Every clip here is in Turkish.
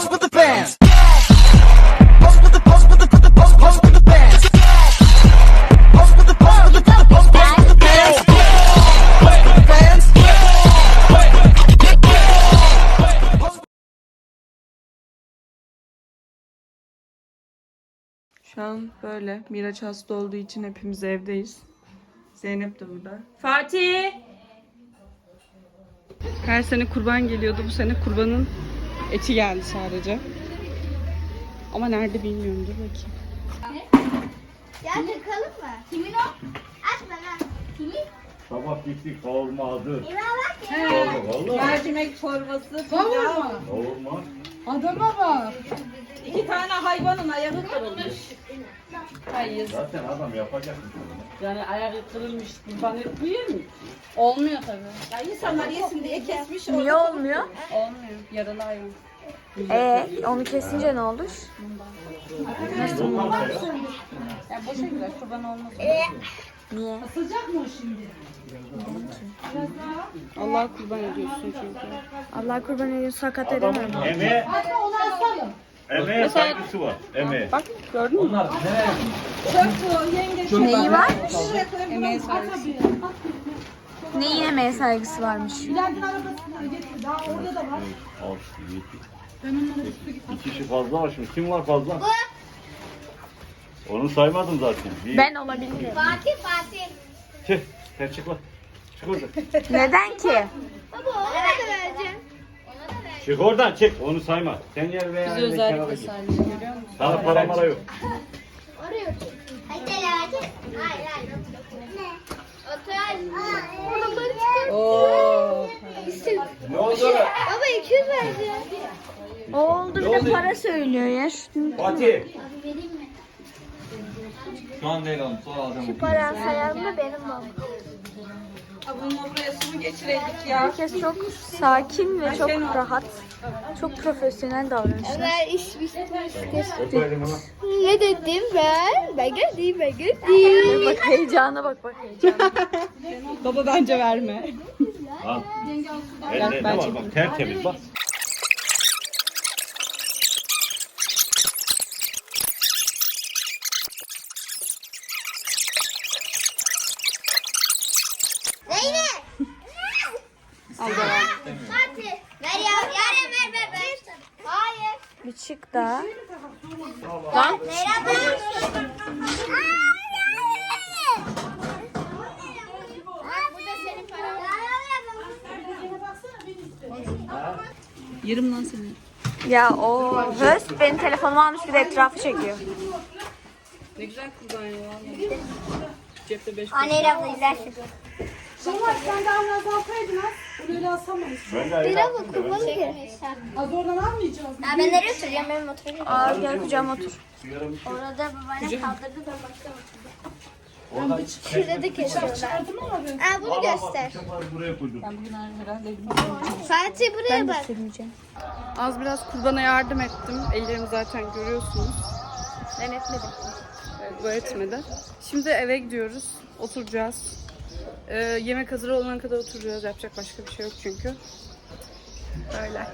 pose with the fans. Pose with the pose with the pose, pose, pose with the fans. Pose with the pose with the pose, pose, pose with the fans. Pose with the fans. Şu an böyle. Miraç hasta olduğu için hepimiz evdeyiz. Zeynep de burada. Fatih! Her sene kurban geliyordu. Bu sene kurbanın eti geldi sadece. Ama nerede bilmiyorum. Dur bakayım. Ya takalım mı? Kimin o? Aç bana. Kimin? Sabah gittik kavurma hazır. İmam bak ya. Kavurma valla. Mercimek çorbası, pilav. Kavurma. Adama bak. İki tane hayvanın ayağı kırılmış. Hayır. Zaten adam yapacak. Yani ayağı kırılmış. Kurban et bu yer mi? Olmuyor tabii. Ya insanlar yesin diye kesmiş. Niye olmuyor? Olmuyor. Yaralı hayvan. Ee, onu kesince ne olur? Ya boşa gider. Kurban olmaz. Niye? O şimdi? Allah kurban ediyorsun çünkü. Allah kurban ediyor sakat edemem. Emeğe, Hadi onu asalım. Emeğe saygısı var. Emeğe. Bak gördün mü? Neyi var? Şuraya koyayım. Emeğe saygısı. abi. Neyi yemeye saygısı varmış? Bülent'in arabasını getir. Daha orada da var. Altı, yedi. İki kişi fazla var şimdi. Kim var fazla? Onu saymadım zaten. Bir, Ben olabilirim. Fatih Fatih. Çık. Sen çık lan. Çık oradan. Neden ki? Çık oradan çık. Onu sayma. Sen yer veya Biz özellikle saymış görüyor musun? Sana para mara yok. Oraya otur. Hadi Selahattin. Hayır hayır. Ne? Otur. Oradan çıkın. Oo. Ne oldu? Baba 200 vereceğim. O oldu bir de para söylüyor ya. Şu Fatih. Abi vereyim mi? Şu an değil oğlum. Sonra alacağım. Para sayarım da benim babam. Su mu geçireydik ya? herkes çok sakin ve çok rahat. Çok profesyonel davranışlar. Ömer iş lan. Ne dedim ben? Ben geldim ben geldim. Bak heyecana bak bak heyecana. Baba bence verme. Al. Elde ne var bak tertemiz bak. Zeynep. Al da ver. Fatih. Ver ya. Yaren ver ver ver. Hayır. Daha. Senin paran. Yerim lan seni. Ya o höst benim telefonumu almış bir de etrafı çekiyor. Ne güzel kurban ya. Cepte 5 Anne abla izlersin. Şevval sen daha biraz alsaydın ha. Bunu öyle asamayız. Ben de ayrı Bir abla kurbanı girmiş. Az oradan almayacağız. Ya ben nereye oturacağım? Benim oturacağım. Aa gel kucağıma otur. Orada babaannem kaldırdı ben başka oturdum. Şurada da kesiyorlar. Aa bunu göster. buraya koydum. Bugün herhalde Fatih buraya bak. Az biraz kurbana yardım ettim. Ellerimi zaten görüyorsunuz. Ben etmedim. Evet, bu etmedi. Şimdi eve gidiyoruz. Oturacağız. Ee, yemek hazır olana kadar oturacağız. Yapacak başka bir şey yok çünkü. Öyle.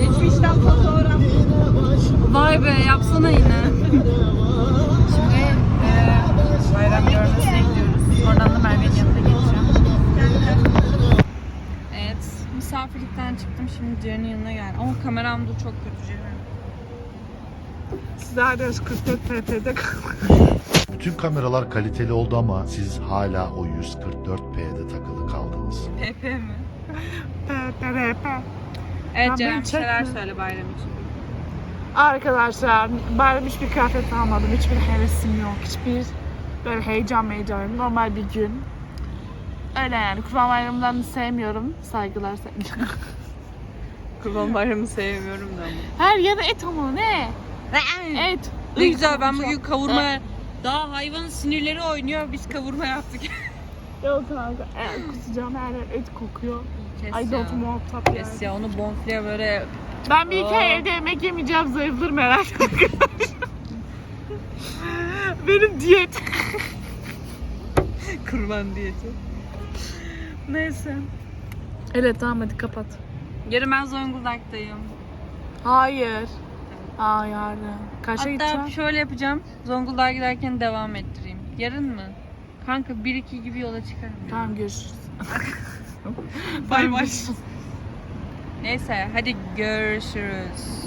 Geçmişten fotoğraf. Vay be yapsana yine. Şimdi e, bayram görmesine gidiyoruz. Oradan da Merve'nin yanına geçeceğim. Evet, misafirlikten çıktım şimdi Ceren'in yanına geldim. Ama kameram da çok kötü Ceren. Sizler 44 pp'de Bütün kameralar kaliteli oldu ama siz hala o 144p'de takılı kaldınız. PP mi? PPRP. Evet Ben Ceren beni bir şeyler çekme. söyle bayram için. Arkadaşlar bayram hiçbir kıyafet almadım. Hiçbir hevesim yok. Hiçbir böyle heyecan meyecan yok. Normal bir gün. Öyle yani. Kurban bayramlarını sevmiyorum. Saygılar sevgiler. Kurban bayramı sevmiyorum da ama. Her yere et ama ne? Et. Ne güzel ben bugün kavurma... Daha hayvanın sinirleri oynuyor biz kavurma yaptık. Yok kanka. E, kusacağım her yer et kokuyor. Kes I ya. don't that yani. Kes ya onu bonfile böyle... Ben bir iki ay evde yemek yemeyeceğim zayıflarım arkadaşlar. Benim diyet. Kurban diyeti. Neyse. Evet tamam hadi kapat. Yarın ben Zonguldak'tayım. Hayır. Aa yarın. Kaça Hatta gideceğim? şöyle yapacağım. Zonguldak'a giderken devam ettireyim. Yarın mı? Kanka 1-2 gibi yola çıkarım. Tamam görüşürüz. Bay bay. Neyse hadi görüşürüz.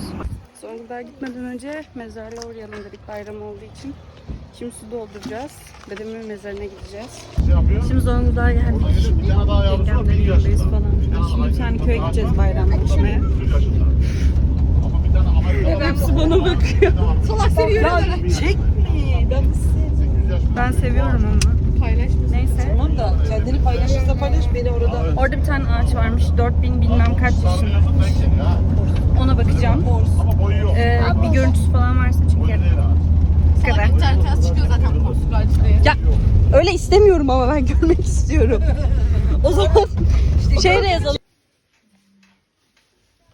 Zonguldak'a gitmeden önce mezarlığa uğrayalım dedik bayram olduğu için. Şimdi su dolduracağız. Dedemin mezarına gideceğiz. Şimdi Zonguldak'a geldik. Yengemlerin yanındayız falan. Şimdi bir tane köye gideceğiz bayramlaşmaya. Hepsi bana bakıyor. Salak seviyorum. Çekme. Ben, ben seviyorum onu. Paylaş. Neyse. Tamam da kendini paylaşırsa paylaş beni orada. Orada bir tane ağaç varmış. 4000 bilmem kaç yaşında. Ona bakacağım. Ee, bir görüntüsü falan varsa çekerim. Bu kadar. Ya öyle istemiyorum ama ben görmek istiyorum. o zaman şeyle yazalım.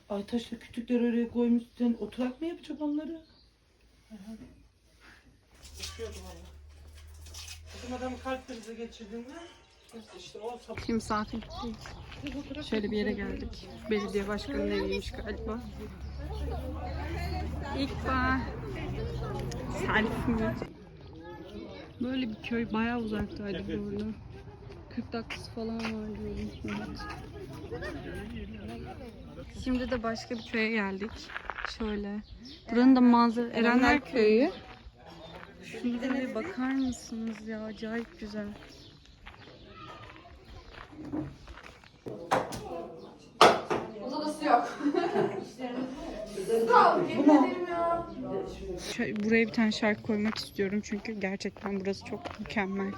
Aytaş'la kütükleri oraya koymuşsun. Oturak mı yapacak onları? Bizim adamı kalp krizi geçirdin mi? Şimdi misafir Şöyle bir yere geldik. Belediye başkanının eviymiş galiba. İkbal. Selfie mi? Böyle bir köy bayağı uzaktaydı bu arada. 40 dakikası falan var diyorum. Evet. Şimdi de başka bir köye geldik. Şöyle. Buranın da manzara Erenler Köyü. Şuraya bir bakar mısınız ya? Acayip güzel. Şöyle buraya bir tane şarkı koymak istiyorum çünkü gerçekten burası çok mükemmel.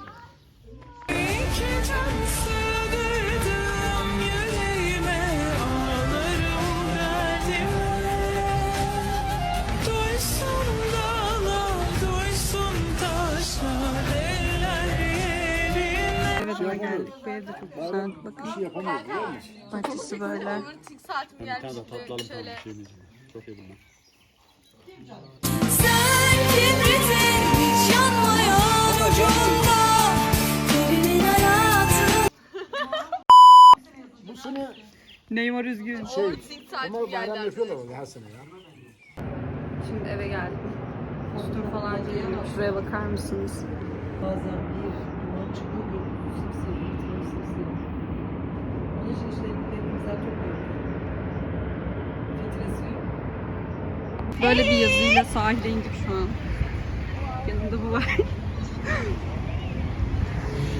Ona geldik. Bu ev de çok güzel. Bakın. Bahçesi böyle. Sen kibritin hiç yanmıyor ucunda Birinin hayatı Neymar üzgün. Şimdi eve geldim. Üstüm falan giyindim. Şuraya bakar mısınız? Bazen bir duman çıkıyor. İşte elimizden topluyor. Filtresi yok. Böyle bir yazıyla sahile indik şu an. Yanımda bu var.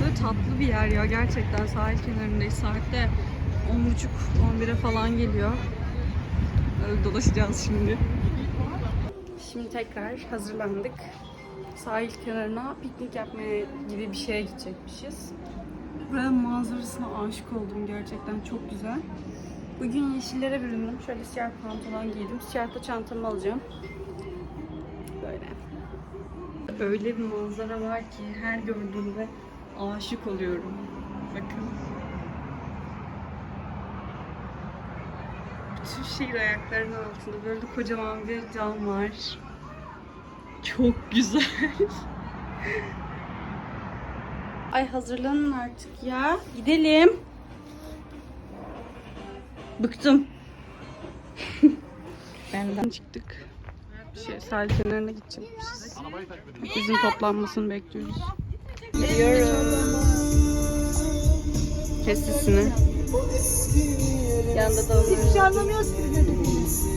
Böyle tatlı bir yer ya gerçekten sahil kenarındayız. Saatte 10.30-11'e falan geliyor. Öyle dolaşacağız şimdi. Şimdi tekrar hazırlandık. Sahil kenarına piknik yapmaya gibi bir şeye gidecekmişiz. Buranın manzarasına aşık oldum gerçekten çok güzel. Bugün yeşillere büründüm. Şöyle siyah pantolon giydim. Siyah da çantamı alacağım. Böyle. Öyle bir manzara var ki her gördüğümde aşık oluyorum. Bakın. Bütün şehir ayaklarının altında böyle kocaman bir cam var. Çok güzel. Ay hazırlanın artık ya. Gidelim. Bıktım. Benden çıktık. Şey, sahil kenarına gidecekmişiz. Bizim toplanmasını bekliyoruz. Gidiyoruz. Kes sesini. Yanında da Hiçbir şey anlamıyoruz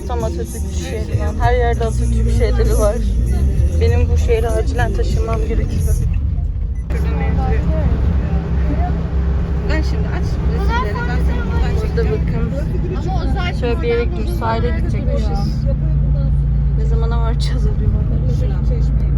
Tam Atatürk şehri var. Her yerde Atatürk şehirleri var. Benim bu şehri acilen taşınmam gerekiyor. Ben şimdi aç resimleri. Ben seni buradan Burada bakın. Şöyle bir yere gidiyoruz. Sahile gidecekmişiz. Ne zamana varacağız acaba? Merak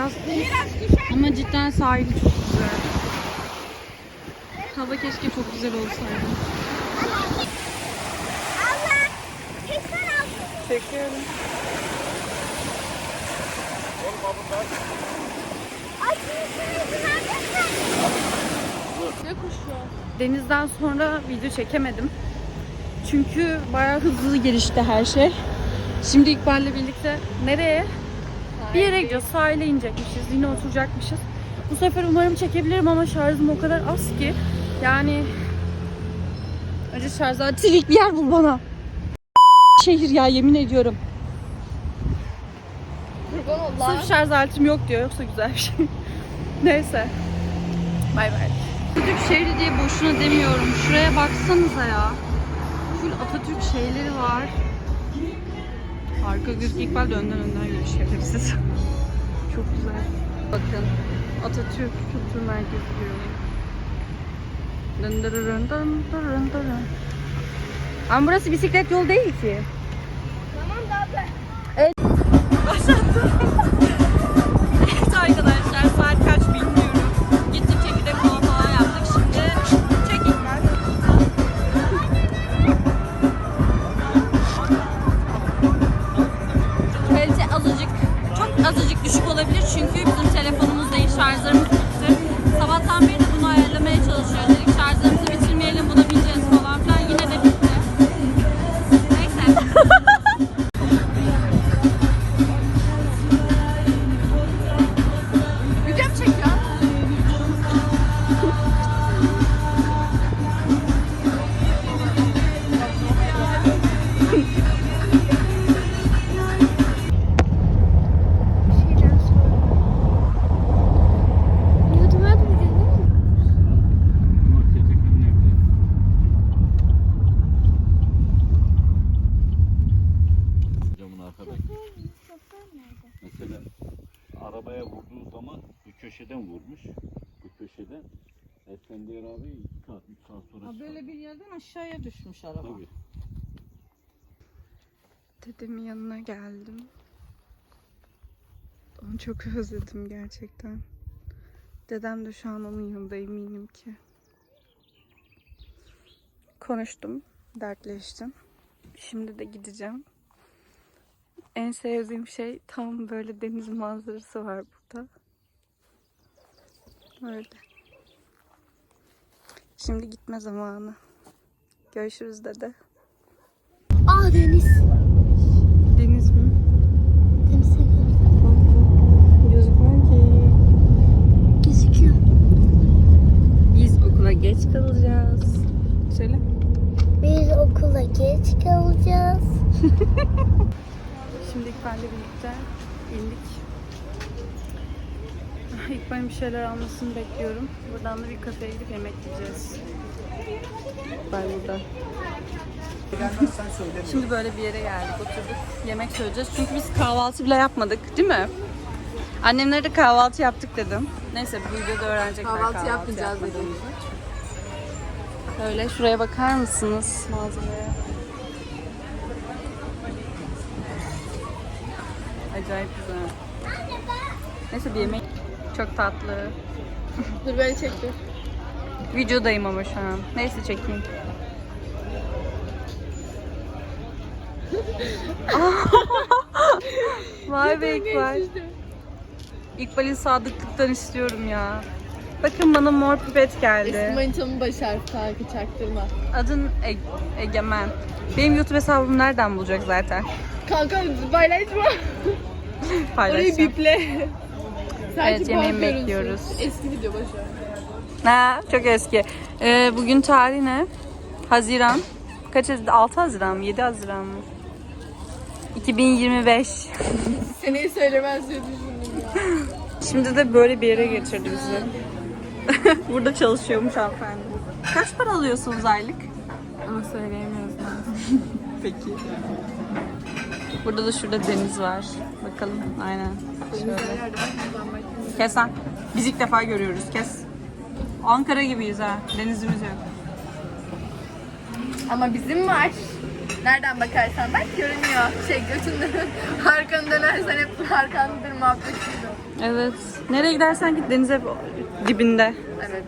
biraz. Ama cidden sahili çok güzel. hava keşke çok güzel olsaydı. Allah. Verirsen. Denizden sonra video çekemedim. Çünkü bayağı hızlı gelişti her şey. Şimdi İkbal'le birlikte nereye? Bir yere gidiyoruz. Sahile inecekmişiz. Yine oturacakmışız. Bu sefer umarım çekebilirim ama şarjım o kadar az ki. Yani önce şarj aletilik bir yer bul bana. Şehir ya yemin ediyorum. Sırf şarj aletim yok diyor yoksa güzel bir şey. Neyse. Bay bay. Atatürk şehri diye boşuna demiyorum. Şuraya baksanıza ya. Full Atatürk şeyleri var. Arka gözü İkbal de önden önden yürüyüş yapıyor siz. Çok güzel. Bakın. Atatürk Kültür Merkezi diyor. Dın dırırın dın dırın dırın. Ama burası bisiklet yolu değil ki. Aşağıya düşmüş araba. Tabii. Dedemin yanına geldim. Onu çok özledim gerçekten. Dedem de şu an onun yanında eminim ki. Konuştum, dertleştim. Şimdi de gideceğim. En sevdiğim şey tam böyle deniz manzarası var burada. Öyle. Şimdi gitme zamanı. Görüşürüz dede. Aa deniz. Deniz mi? Deniz Gözükmüyor ki. gözüküyor. Biz okula geç kalacağız. Söyle. Biz okula geç kalacağız. Şimdi İkbal'le birlikte indik. İkbal'in bir şeyler almasını bekliyorum. Buradan da bir kafeye gidip yemek yiyeceğiz. İkbal burada. Şimdi böyle bir yere geldik, oturduk. Yemek söyleyeceğiz. Çünkü biz kahvaltı bile yapmadık, değil mi? Annemlere de kahvaltı yaptık dedim. Neyse bu videoda öğrenecekler kahvaltı, yapmayacağız dedim. Öyle şuraya bakar mısınız malzemeye? Acayip güzel. Neyse bir yemek çok tatlı. Dur beni çekti. Videodayım ama şu an. Neyse çekeyim. Vay be İkbal. İkbal'in sadıklıktan istiyorum ya. Bakın bana mor pipet geldi. Manitamın baş harfi kanka çaktırma. Adın E- Egemen. Benim YouTube hesabımı nereden bulacak zaten? Kanka paylaşma. Orayı Paylaşacağım. biple. Evet yemeğimi bekliyoruz. Eski video ver. Ha, çok eski. Ee, bugün tarih ne? Haziran. Kaç Haziran? 6 Haziran mı? 7 Haziran mı? 2025. Seneyi söylemez diye düşündüm ya. Şimdi de böyle bir yere getirdi bizi. Burada çalışıyormuş hanımefendi. Kaç para alıyorsunuz aylık? Ama söyleyemiyoruz Peki. Burada da şurada deniz var. Bakalım. Aynen. Şöyle. Kes lan. Biz ilk defa görüyoruz. Kes. Ankara gibiyiz ha. Denizimiz yok. Ama bizim var. Nereden bakarsan bak görünüyor. Şey götünde arkanı dönersen hep arkandadır muhabbet gibi. Evet. Nereye gidersen git deniz hep dibinde. Evet.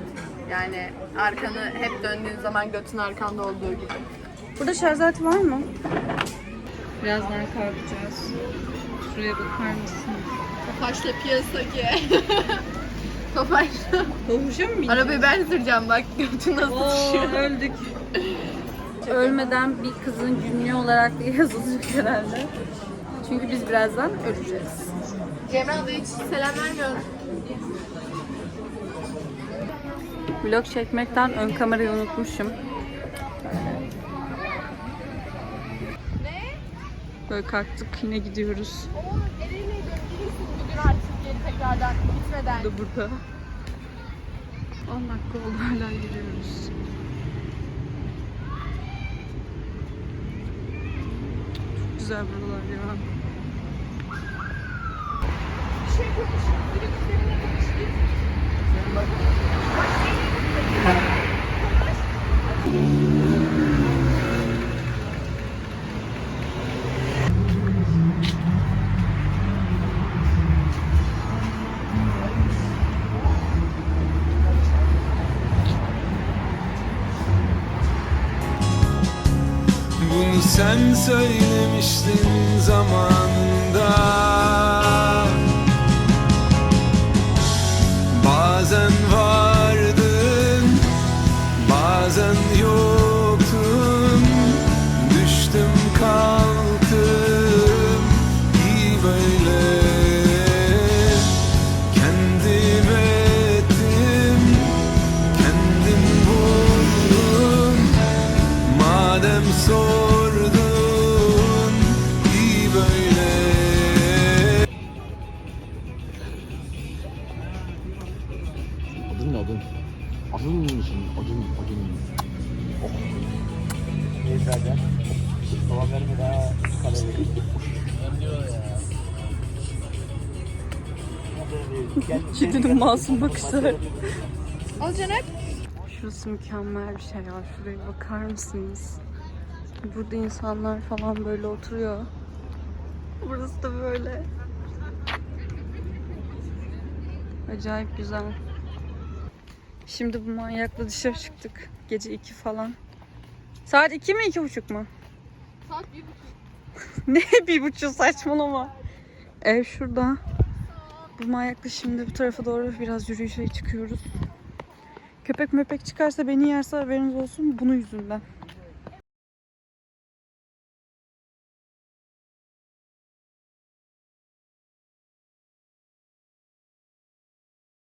Yani arkanı hep döndüğün zaman götün arkanda olduğu gibi. Burada şarj aleti var mı? Birazdan kalkacağız. Şuraya bakar mısın? Tofaşla piyasaki. Tofaşla. Kovuşa mı Arabayı ben süreceğim bak götü nasıl düşüyor. öldük. Ölmeden bir kızın günlüğü olarak yazılacak herhalde. Çünkü biz birazdan öleceğiz. Cemre abla hiç selam vermiyorum. Vlog çekmekten ön kamerayı unutmuşum. Böyle kalktık yine gidiyoruz. Tekrardan gitmeden. Da burada. 10 dakika oldu hala gidiyoruz. Çok güzel buralar ya. Bunu sen söylemiştin zamanında masum bakışları. Al canım. Şurası mükemmel bir şey ya. Şuraya bakar mısınız? Burada insanlar falan böyle oturuyor. Burası da böyle. Acayip güzel. Şimdi bu manyakla dışarı çıktık. Gece 2 falan. Saat 2 mi iki buçuk mu? Saat bir buçuk. ne bir buçuk saçmalama. Ev şurada. Bu manyakla şimdi bu tarafa doğru biraz yürüyüşe çıkıyoruz. Köpek möpek çıkarsa beni yerse haberiniz olsun bunun yüzünden.